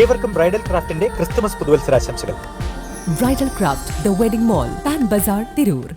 ഏവർക്കും ബ്രൈഡൽ ക്രാഫ്റ്റിന്റെ Christmas പുതുവത്സരാശംസകൾ. Bridal craft the wedding mall Pan Bazar Tirur.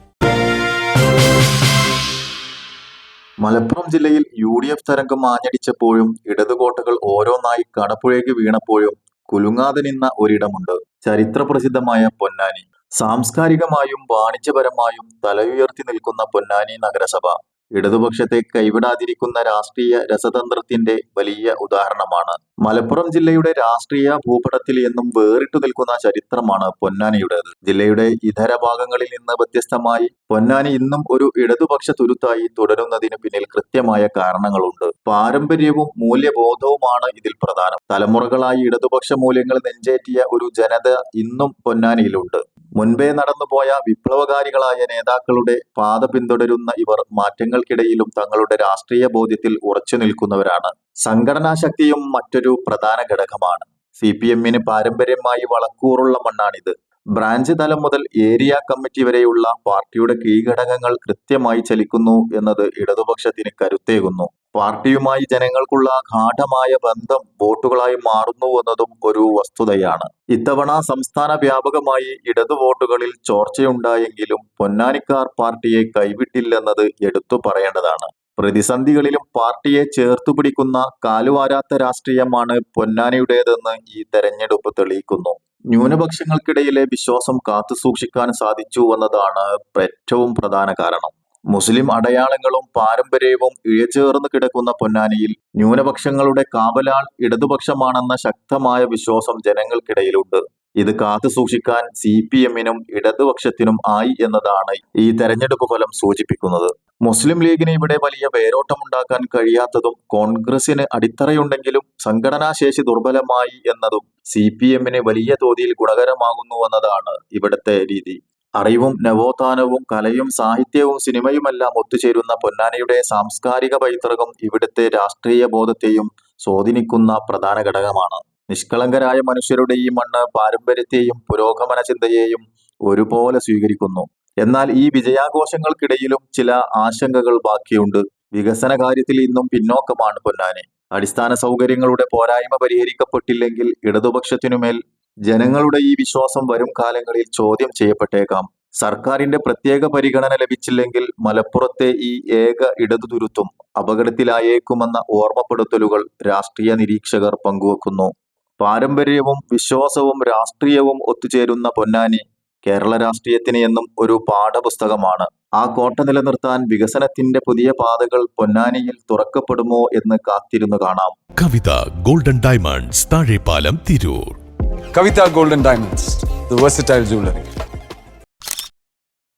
Malappuram ജില്ലയിൽ U D F തരംഗം ആഞ്ഞടിച്ചപ്പോഴും ഇടതുകോട്ടകൾ ഓരോന്നായി കടപ്പുഴയ്ക്ക് വീണപ്പോഴും കുലുങ്ങാതെ നിന്ന ഒരിടമുണ്ട്. ചരിത്രപ്രസിദ്ധമായ പൊന്നാനി. സാംസ്കാരികമായും വാണിജ്യപരമായും തലയുയർത്തി നിൽക്കുന്ന പൊന്നാനി നഗരസഭ. ഇടതുപക്ഷത്തെ കൈവിടാതിരിക്കുന്ന രാഷ്ട്രീയ രസതന്ത്രത്തിന്റെ വലിയ ഉദാഹരണമാണ്. മലപ്പുറം ജില്ലയുടെ രാഷ്ട്രീയ ഭൂപടത്തിൽ എന്നും വേറിട്ടു നിൽക്കുന്ന ചരിത്രമാണ് പൊന്നാനിയുടേത്. ജില്ലയുടെ ഇതര ഭാഗങ്ങളിൽ നിന്ന് വ്യത്യസ്തമായി പൊന്നാനി ഇന്നും ഒരു ഇടതുപക്ഷ തുരുത്തായി തുടരുന്നതിന് പിന്നിൽ കൃത്യമായ കാരണങ്ങളുണ്ട്. പാരമ്പര്യവും മൂല്യബോധവുമാണ് ഇതിൽ പ്രധാനം. തലമുറകളായി ഇടതുപക്ഷ മൂല്യങ്ങൾ നെഞ്ചേറ്റിയ ഒരു ജനത ഇന്നും പൊന്നാനിയിലുണ്ട്. മുൻപേ നടന്നുപോയ വിപ്ലവകാരികളായ നേതാക്കളുടെ പാത പിന്തുടരുന്ന ഇവർ മാറ്റങ്ങൾക്കിടയിലും തങ്ങളുടെ രാഷ്ട്രീയ ബോധ്യത്തിൽ ഉറച്ചു നിൽക്കുന്നവരാണ്. സംഘടനാ ശക്തിയും മറ്റൊരു പ്രധാന ഘടകമാണ്. സി പി എമ്മിന് പാരമ്പര്യമായി വളക്കൂറുള്ള മണ്ണാണിത്. ബ്രാഞ്ച് തലം മുതൽ ഏരിയ കമ്മിറ്റി വരെയുള്ള പാർട്ടിയുടെ കീഴ്ഘടകങ്ങൾ കൃത്യമായി ചലിക്കുന്നു എന്നത് ഇടതുപക്ഷത്തിന് കരുത്തേകുന്നു. പാർട്ടിയുമായി ജനങ്ങൾക്കുള്ള ഗാഠമായ ബന്ധം വോട്ടുകളായി മാറുന്നു എന്നതും ഒരു വസ്തുതയാണ്. ഇത്തവണ സംസ്ഥാന വ്യാപകമായി ഇടതു വോട്ടുകളിൽ ചോർച്ചയുണ്ടായെങ്കിലും പൊന്നാനിക്കാർ പാർട്ടിയെ കൈവിട്ടില്ലെന്നത് എടുത്തു പറയേണ്ടതാണ്. പ്രതിസന്ധികളിലും പാർട്ടിയെ ചേർത്തു പിടിക്കുന്ന കാലുവാരാത്ത രാഷ്ട്രീയമാണ് പൊന്നാനിയുടേതെന്ന് ഈ തെരഞ്ഞെടുപ്പ് തെളിയിക്കുന്നു. ന്യൂനപക്ഷങ്ങൾക്കിടയിലെ വിശ്വാസം കാത്തുസൂക്ഷിക്കാൻ സാധിച്ചു എന്നതാണ് ഏറ്റവും പ്രധാന കാരണം. മുസ്ലിം അടയാളങ്ങളും പാരമ്പര്യവും ഇഴചേർന്ന് കിടക്കുന്ന പൊന്നാനിയിൽ ന്യൂനപക്ഷങ്ങളുടെ കാവലാൾ ഇടതുപക്ഷമാണെന്ന ശക്തമായ വിശ്വാസം ജനങ്ങൾക്കിടയിലുണ്ട്. ഇത് കാത്തു സൂക്ഷിക്കാൻ സി പി എമ്മിനും ഇടതുപക്ഷത്തിനും ആയി എന്നതാണ് ഈ തെരഞ്ഞെടുപ്പ് ഫലം സൂചിപ്പിക്കുന്നത്. മുസ്ലിം ലീഗിന് ഇവിടെ വലിയ വേരോട്ടമുണ്ടാക്കാൻ കഴിയാത്തതും കോൺഗ്രസിന് അടിത്തറയുണ്ടെങ്കിലും സംഘടനാശേഷി ദുർബലമായി എന്നതും സി പി എമ്മിന് വലിയ തോതിൽ ഗുണകരമാകുന്നുവെന്നതാണ് ഇവിടുത്തെ രീതി. അറിവും നവോത്ഥാനവും കലയും സാഹിത്യവും സിനിമയുമെല്ലാം ഒത്തുചേരുന്ന പൊന്നാനിയുടെ സാംസ്കാരിക പൈതൃകം ഇവിടുത്തെ രാഷ്ട്രീയ ബോധത്തെയും സ്വാധീനിക്കുന്ന പ്രധാന ഘടകമാണ്. നിഷ്കളങ്കരായ മനുഷ്യരുടെ ഈ മണ്ണ് പാരമ്പര്യത്തെയും പുരോഗമന ചിന്തയെയും ഒരുപോലെ സ്വീകരിക്കുന്നു. എന്നാൽ ഈ വിജയാഘോഷങ്ങൾക്കിടയിലും ചില ആശങ്കകൾ ബാക്കിയുണ്ട്. വികസന കാര്യത്തിൽ ഇന്നും പിന്നോക്കമാണ് പൊന്നാനി. അടിസ്ഥാന സൗകര്യങ്ങളുടെ പോരായ്മ പരിഹരിക്കപ്പെട്ടില്ലെങ്കിൽ ഇടതുപക്ഷത്തിനുമേൽ ജനങ്ങളുടെ ഈ വിശ്വാസം വരും കാലങ്ങളിൽ ചോദ്യം ചെയ്യപ്പെട്ടേക്കാം. സർക്കാരിന്റെ പ്രത്യേക പരിഗണന ലഭിച്ചില്ലെങ്കിൽ മലപ്പുറത്തെ ഈ ഏക ഇടതുതുരുത്തും അപകടത്തിലായേക്കുമെന്ന ഓർമ്മപ്പെടുത്തലുകൾ രാഷ്ട്രീയ നിരീക്ഷകർ പങ്കുവെക്കുന്നു. പാരമ്പര്യവും വിശ്വാസവും രാഷ്ട്രീയവും ഒത്തുചേരുന്ന പൊന്നാനി കേരള രാഷ്ട്രീയത്തിന് എന്നും ഒരു പാഠപുസ്തകമാണ്. ആ കോട്ട നിലനിർത്താൻ വികസനത്തിന്റെ പുതിയ പാതകൾ പൊന്നാനിയിൽ തുറക്കപ്പെടുമോ എന്ന് കാത്തിരുന്നു കാണാം. Kavitha golden diamonds Thazhepalam Tirur. Kavita Golden Diamonds, the versatile jewelry.